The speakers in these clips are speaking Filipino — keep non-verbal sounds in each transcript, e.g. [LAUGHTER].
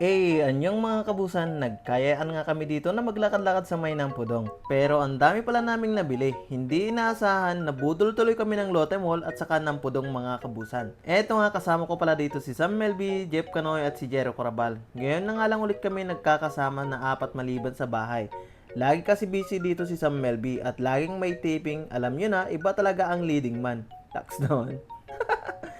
Eh, anyong mga kabusan, nagkayaan nga kami dito na maglakad-lakad sa may ng pudong. Pero ang dami pala naming nabili. Hindi inaasahan, nabudol tuloy kami ng Lotte Mall at saka ng pudong mga kabusan. Eto nga, kasama ko pala dito si Sam Melby, Jeff Canoy at si Jero Corabal. Ngayon na nga lang ulit kami nagkakasama na apat maliban sa bahay. Lagi kasi busy dito si Sam Melby at laging may taping. Alam nyo na, iba talaga ang leading man. Tax naman.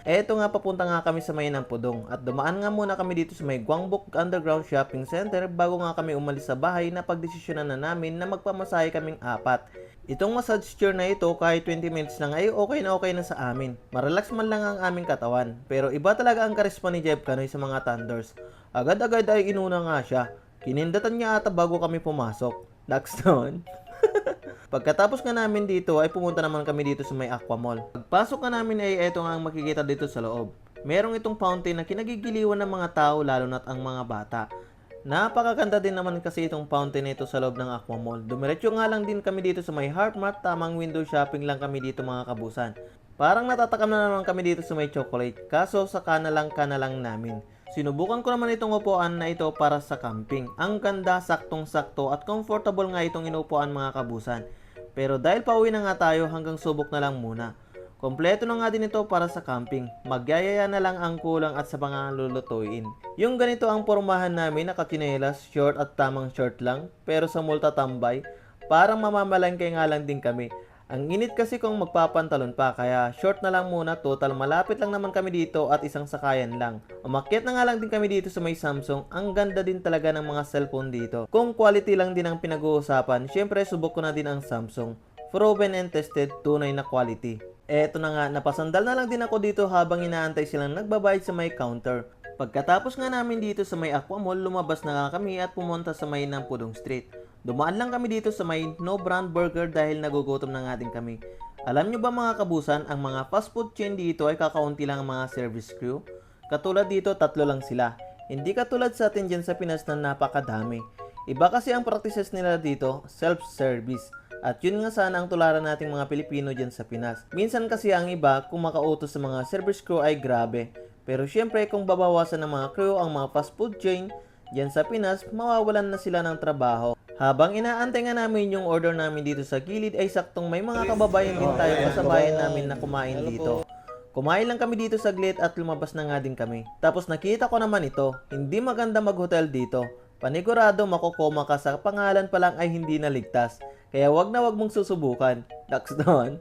Eto nga papunta nga kami sa may ng Pudong at dumaan nga muna kami dito sa may Guangbok Underground Shopping Center bago nga kami umalis sa bahay na pagdesisyonan na namin na magpamasahe kaming apat. Itong massage chair na ito kahit 20 minutes lang ay okay na okay na sa amin. Marelax man lang ang aming katawan pero iba talaga ang karisma ni Jeff Kanoy sa mga thunders. Agad-agad ay inuna nga siya. Kinindatan niya ata bago kami pumasok. Next doon. [LAUGHS] Pagkatapos nga namin dito ay pumunta naman kami dito sa may Aqua Mall. Pagpasok nga namin ay eto nga ang makikita dito sa loob. Merong itong fountain na kinagigiliwan ng mga tao lalo na't ang mga bata. Napakaganda din naman kasi itong fountain na ito sa loob ng Aqua Mall. Dumiretso nga lang din kami dito sa may Heart Mart, tamang window shopping lang kami dito mga kabusan. Parang natatakam na naman kami dito sa may chocolate, kaso sa kana lang kana lang namin. Sinubukan ko naman itong upuan na ito para sa camping. Ang ganda, saktong-sakto at comfortable nga itong inupuan mga kabusan. Pero dahil pauwi na nga tayo hanggang subok na lang muna. Kompleto na nga din ito para sa camping. Magyayaya na lang ang kulang at sa mga lulutuin. Yung ganito ang pormahan namin nakachinelas, short at tamang short lang. Pero sa multa tambay, parang mamamalangke nga lang din kami. Ang init kasi kung magpapantalon pa kaya short na lang muna total malapit lang naman kami dito at isang sakayan lang. Umakyat na nga lang din kami dito sa may Samsung. Ang ganda din talaga ng mga cellphone dito. Kung quality lang din ang pinag-uusapan, syempre subok ko na din ang Samsung. Proven and tested, tunay na quality. Eto na nga, napasandal na lang din ako dito habang inaantay silang nagbabayad sa may counter. Pagkatapos nga namin dito sa may Aqua Mall, lumabas na nga kami at pumunta sa may Nampudong Street. Dumaan lang kami dito sa may No Brand Burger dahil nagugutom na nga din kami. Alam nyo ba mga kabusan, ang mga fast food chain dito ay kakaunti lang ang mga service crew? Katulad dito, tatlo lang sila. Hindi katulad sa atin dyan sa Pinas na napakadami. Iba kasi ang practices nila dito, self-service. At yun nga sana ang tularan nating mga Pilipino dyan sa Pinas. Minsan kasi ang iba, kung makautos sa mga service crew ay grabe. Pero syempre kung babawasan ng mga crew ang mga fast food chain, dyan sa Pinas, mawawalan na sila ng trabaho. Habang inaantay nga namin yung order namin dito sa gilid ay saktong may mga kababayan din tayo kasabayan namin na kumain dito. Kumain lang kami dito saglit at lumabas na nga din kami. Tapos nakita ko naman ito, hindi maganda mag-hotel dito. Panigurado makukoma ka sa pangalan pa lang ay hindi naligtas. Kaya wag na wag mong susubukan. Dax doon.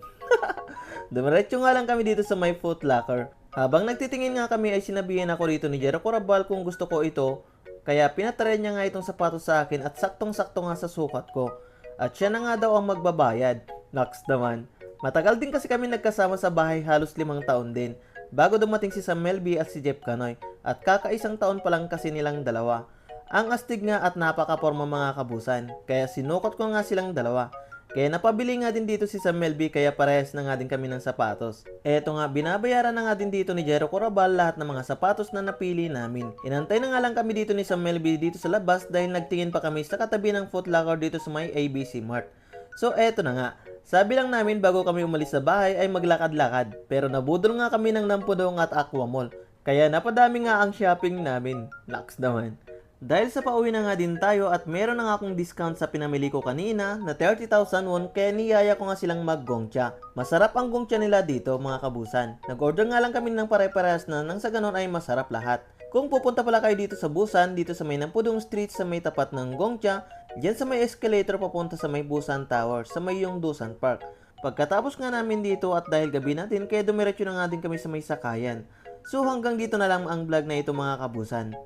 [LAUGHS] Dumiretso nga lang kami dito sa my foot locker. Habang nagtitingin nga kami ay sinabihan ako dito ni Jero Corabal kung gusto ko ito. Kaya pinatry niya nga itong sapatos sa akin at saktong-sakto nga sa sukat ko. At siya na nga daw ang magbabayad. Nax naman. Matagal din kasi kami nagkasama sa bahay halos limang taon din. Bago dumating si Sam Melby at si Jeff Canoy. At kakaisang taon pa lang kasi nilang dalawa. Ang astig nga at napakaporma mga kabusan. Kaya sinukot ko nga silang dalawa. Kaya napabili nga din dito si Sam Melby kaya parehas na nga din kami ng sapatos. Eto nga, binabayaran na nga din dito ni Jero Corabal lahat ng mga sapatos na napili namin. Inantay na nga lang kami dito ni Sam Melby dito sa labas dahil nagtingin pa kami sa katabi ng Foot Locker dito sa may ABC Mart. So eto na nga, sabi lang namin bago kami umalis sa bahay ay maglakad-lakad. Pero nabudol nga kami ng Nampudong at Aqua Mall. Kaya napadami nga ang shopping namin. Laks naman. Dahil sa pauwi na nga din tayo at meron na nga akong discount sa pinamili ko kanina na 30,000 won kaya niyaya ko nga silang mag gongcha. Masarap ang gongcha nila dito mga kabusan. Nag-order nga lang kami ng pare-parehas na nang sa ganon ay masarap lahat. Kung pupunta pala kayo dito sa Busan, dito sa may Nampudong Street sa may tapat ng Gongcha, dyan sa may escalator papunta sa may Busan Tower, sa may yung Dusan Park. Pagkatapos nga namin dito at dahil gabi na din, kaya dumiretso na nga din kami sa may sakayan. So hanggang dito na lang ang vlog na ito mga kabusan.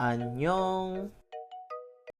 Anyong!